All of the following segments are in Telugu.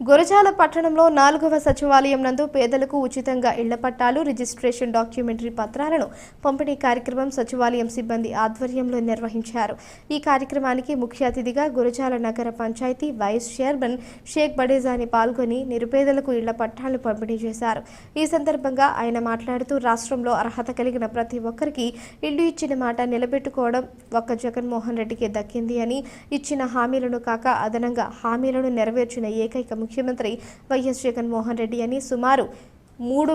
గురజాల పట్టణంలో నాలుగవ సచివాలయం నందు పేదలకు ఉచితంగా ఇళ్ళ పట్టాలు రిజిస్ట్రేషన్ డాక్యుమెంటరీ పత్రాలను పంపిణీ కార్యక్రమం సచివాలయం సిబ్బంది ఆధ్వర్యంలో నిర్వహించారు. ఈ కార్యక్రమానికి ముఖ్య అతిథిగా గురజాల నగర పంచాయతీ వైస్ చైర్మన్ షేక్ బడేజాని పాల్గొని నిరుపేదలకు ఇళ్ళ పట్టాలను పంపిణీ చేశారు. ఈ సందర్భంగా ఆయన మాట్లాడుతూ రాష్ట్రంలో అర్హత కలిగిన ప్రతి ఒక్కరికి ఇల్లు ఇచ్చిన మాట నిలబెట్టుకోవడం ఒక్క జగన్మోహన్ రెడ్డికి దక్కింది అని ఇచ్చిన హామీలను కాక అదనంగా హామీలను నెరవేర్చిన ఏకైక ముఖ్యమంత్రి వైఎస్ జగన్మోహన్ రెడ్డి అని సుమారు మూడు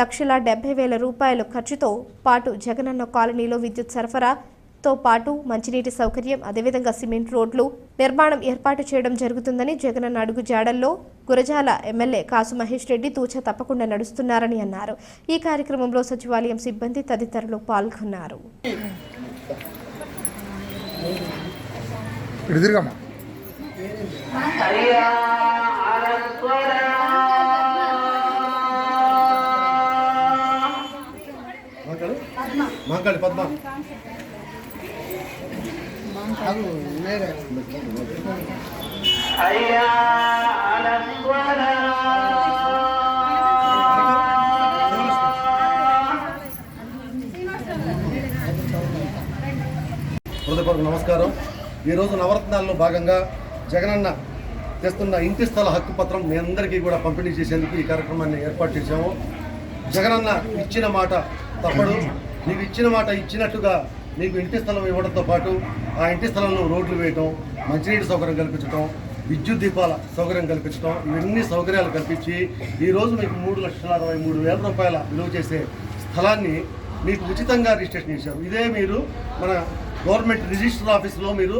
లక్షల డెబ్బై వేల రూపాయల ఖర్చుతో పాటు జగనన్న కాలనీలో విద్యుత్ సరఫరాతో పాటు మంచినీటి సౌకర్యం అదేవిధంగా సిమెంట్ రోడ్లు నిర్మాణం ఏర్పాటు చేయడం జరుగుతుందని జగనన్న అడుగు జాడల్లో గురజాల ఎమ్మెల్యే కాసు మహేష్ రెడ్డి తూచ తప్పకుండా నడుస్తున్నారని అన్నారు. ఈ కార్యక్రమంలో సచివాలయం సిబ్బంది తదితరులు పాల్గొన్నారు. మాంకాళి పద్మ. హృదయపూర్వక నమస్కారం. ఈరోజు నవరత్నాల్లో భాగంగా జగనన్న తెస్తున్న ఇంటి స్థల హక్కు పత్రం మీ అందరికీ కూడా పంపిణీ చేసేందుకు ఈ కార్యక్రమాన్ని ఏర్పాటు చేశాము. జగనన్న ఇచ్చిన మాట తప్పడు. నీకు ఇచ్చిన మాట ఇచ్చినట్టుగా నీకు ఇంటి స్థలం ఇవ్వడంతో పాటు ఆ ఇంటి స్థలంలో రోడ్లు వేయటం మంచినీటి సౌకర్యం కల్పించడం విద్యుత్ దీపాల సౌకర్యం కల్పించడం ఇవన్నీ సౌకర్యాలు కల్పించి ఈరోజు మీకు మూడు లక్షల అరవై మూడు వేల రూపాయల విలువ చేసే స్థలాన్ని మీకు ఉచితంగా రిజిస్ట్రేషన్ చేశారు. ఇదే మీరు మన గవర్నమెంట్ రిజిస్టర్ ఆఫీస్లో మీరు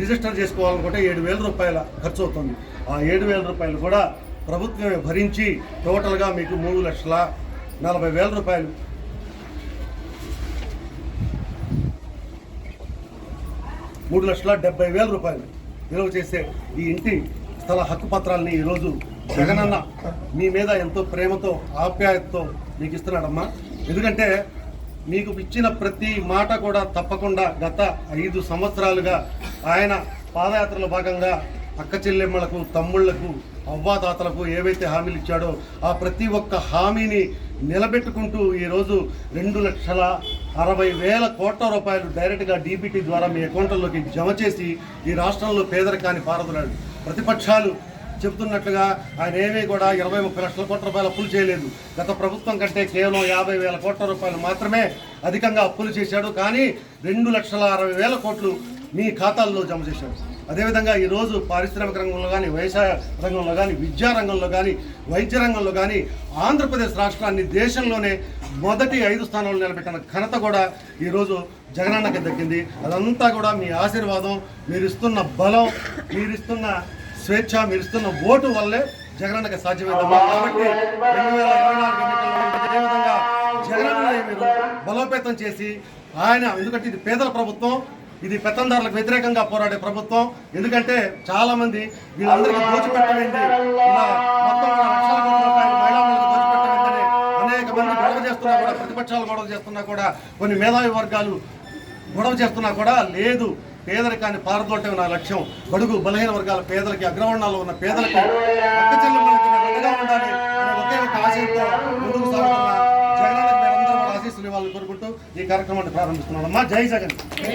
రిజిస్టర్ చేసుకోవాలనుకుంటే ఏడు వేల రూపాయల ఖర్చు అవుతుంది. ఆ ఏడు వేల రూపాయలు కూడా ప్రభుత్వమే భరించి టోటల్గా మీకు మూడు లక్షల నలభై వేల రూపాయలు మూడు లక్షల డెబ్బై వేల రూపాయలు నిల్వ చేసే ఈ ఇంటి స్థల హక్కు పత్రాలని ఈరోజు జగనన్న మీ మీద ఎంతో ప్రేమతో ఆప్యాయతతో మీకు ఇస్తున్నాడమ్మా. ఎందుకంటే మీకు ఇచ్చిన ప్రతి మాట కూడా తప్పకుండా గత ఐదు సంవత్సరాలుగా ఆయన పాదయాత్రలో భాగంగా అక్క చెల్లెమ్మలకు తమ్ముళ్ళకు అవ్వాదాతలకు ఏవైతే హామీలు ఇచ్చాడో ఆ ప్రతి ఒక్క హామీని నిలబెట్టుకుంటూ ఈరోజు రెండు లక్షల అరవై వేల కోట్ల రూపాయలు డైరెక్ట్గా డీబీటీ ద్వారా మీ అకౌంట్లలోకి జమ చేసి ఈ రాష్ట్రంలో పేదరికాన్ని పారదలాడు ప్రతిపక్షాలు చెబుతున్నట్లుగా ఆయన ఏమీ కూడా ఇరవై ముప్పై లక్షల కోట్ల రూపాయలు అప్పులు చేయలేదు. గత ప్రభుత్వం కంటే కేవలం యాభై వేల కోట్ల రూపాయలు మాత్రమే అధికంగా అప్పులు చేశాడు. కానీ రెండు లక్షల అరవై వేల కోట్లు మీ ఖాతాల్లో జమ చేశాడు. అదేవిధంగా ఈరోజు పారిశ్రామిక రంగంలో కానీ వ్యవసాయ రంగంలో కానీ విద్యా రంగంలో కానీ వైద్య రంగంలో కానీ ఆంధ్రప్రదేశ్ రాష్ట్రాన్ని దేశంలోనే మొదటి ఐదు స్థానాలు నిలబెట్టిన ఘనత కూడా ఈరోజు జగనన్నకి దక్కింది అదంతా కూడా మీ ఆశీర్వాదం మీరు ఇస్తున్న బలం మీరు ఇస్తున్న స్వేచ్ఛ మీరు ఇస్తున్న ఓటు వల్లే జగనన్నకి సాధ్యమైందమ్మా కాబట్టి రెండు వేల ఇరవై నాలుగు ఎన్నికల్లో జగనన్నని మీరు బలోపేతం చేసి ఆయన ఎందుకంటే ఇది పేదల ప్రభుత్వం ఇది పెత్తందారులకు వ్యతిరేకంగా పోరాడే ప్రభుత్వం. ఎందుకంటే చాలా మంది వీళ్ళందరికీ దోచిపెట్టమైంది ఇలా మొత్తం లక్షల కోట్ల రూపాయలు మహిళలకు దోచిపెట్టమైందని అనేక మంది గొడవ చేస్తున్నా కూడా ప్రతిపక్షాలు గొడవ చేస్తున్నా కూడా కొన్ని మేధావి వర్గాలు గొడవ చేస్తున్నా కూడా లేదు. పేదరికాన్ని పారదోటం నా లక్ష్యం. గడుగు బలహీన వర్గాల పేదలకి అగ్రవర్ణాల్లో ఉన్న పేదలకి పక్క చెల్లెమ్మలకి అండగా ఉండాలి అనే ఒకే ఒక ఆశయంతో ముందుకు సాగుతున్న జగనానికి మీరందరూ ఆశీస్సులు ఇవ్వాలని కోరుకుంటూ ఈ కార్యక్రమాన్ని ప్రారంభిస్తున్నాను అమ్మా జై జగన్.